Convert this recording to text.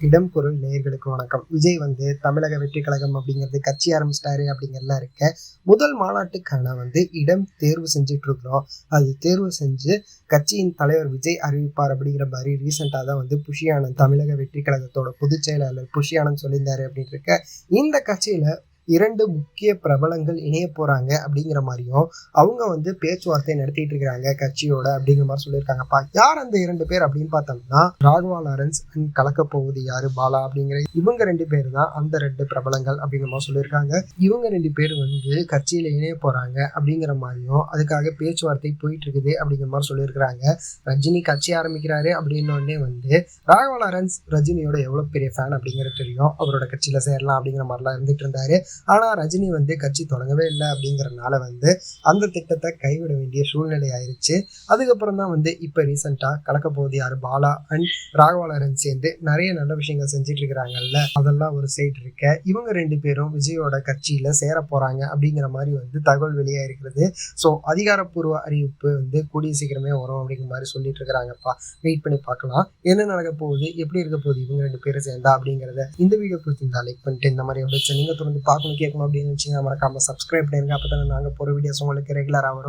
இடம் பொருள் நேயர்களுக்கு வணக்கம். விஜய் வந்து தமிழக வெற்றி கழகம் அப்படிங்கிறது கட்சி ஆரம்பிச்சிட்டாரு அப்படிங்கிறதுலாம் இருக்க முதல் மாநாட்டுக்கான வந்து இடம் தேர்வு செஞ்சுட்டு இருக்கிறோம் அது தேர்வு செஞ்சு கட்சியின் தலைவர் விஜய் அறிவிப்பார் அப்படிங்கிற மாதிரி ரீசெண்டாக தான் வந்து புஷியானந்த் தமிழக வெற்றி கழகத்தோட பொதுச் செயலாளர் புஷியானந்த் சொல்லியிருந்தாரு அப்படின்னு இருக்க. இந்த கட்சியில இரண்டு முக்கிய பிரபலங்கள் இணைய போறாங்க அப்படிங்கிற மாதிரியும் அவங்க வந்து பேச்சுவார்த்தை நடத்திட்டு இருக்கிறாங்க கட்சியோட அப்படிங்கிற மாதிரி சொல்லியிருக்காங்கப்பா யார் அந்த இரண்டு பேர் அப்படின்னு பார்த்தோம்னா ராகவா லாரன்ஸ் அண்ட் கலக்க போவது யாரு? பாலா அப்படிங்கிற இவங்க ரெண்டு பேர் தான் அந்த ரெண்டு பிரபலங்கள் அப்படிங்கிற மாதிரி சொல்லியிருக்காங்க. இவங்க ரெண்டு பேர் வந்து கட்சியில இணைய போறாங்க அப்படிங்கிற மாதிரியும் அதுக்காக பேச்சுவார்த்தை போயிட்டு இருக்குது அப்படிங்கிற மாதிரி சொல்லியிருக்கிறாங்க. ரஜினி கட்சி ஆரம்பிக்கிறாரு அப்படின்னோடனே வந்து ராகவா லாரன்ஸ் ரஜினியோட எவ்வளவு பெரிய ஃபேன் அப்படிங்கிறது தெரியும். அவரோட கட்சியில சேரலாம் அப்படிங்கிற மாதிரிலாம் இருந்துட்டு இருந்தாரு. ஆனால் ரஜினி வந்து கட்சி தொடங்கவே இல்லை அப்படிங்கிறனால வந்து அந்த திட்டத்தை கைவிட வேண்டிய சூழ்நிலை ஆயிடுச்சு அதுக்கப்புறம் தான் வந்து இப்போ ரீசெண்டாக கலக்க போகுது யார் பாலா அண்ட் ராகவாளரன் சேர்ந்து நிறைய நல்ல விஷயங்கள் செஞ்சுட்டு இருக்கிறாங்கல்ல. அதெல்லாம் ஒரு சைடு இருக்க. இவங்க ரெண்டு பேரும் விஜயோட கட்சியில் சேர போகிறாங்க அப்படிங்கிற மாதிரி வந்து தகவல் வெளியாக இருக்கிறது ஸோ அதிகாரப்பூர்வ அறிவிப்பு வந்து கூடிய சீக்கிரமே வரும் அப்படிங்கிற மாதிரி சொல்லிட்டு இருக்கிறாங்கப்பா. வெயிட் பண்ணி பார்க்கலாம். என்ன நடக்க போகுது? எப்படி இருக்க போகுது? இவங்க ரெண்டு பேரும் சேர்ந்தா அப்படிங்கிறத இந்த வீடியோ பிடிச்சிருந்தா லைக் பண்ணிட்டு இந்த மாதிரி அப்டேட்ஸ் நீங்கள் தொடர்ந்து பார்க்கணும். கேட்கணும் அப்படின்னு வச்சுங்க மறக்காம சப்ஸ்கிரைப் பண்ணிருங்க. அப்போ தானே நாங்கள் போகிற வீடியோஸ் உங்களுக்கு ரெகுலராக வரும்.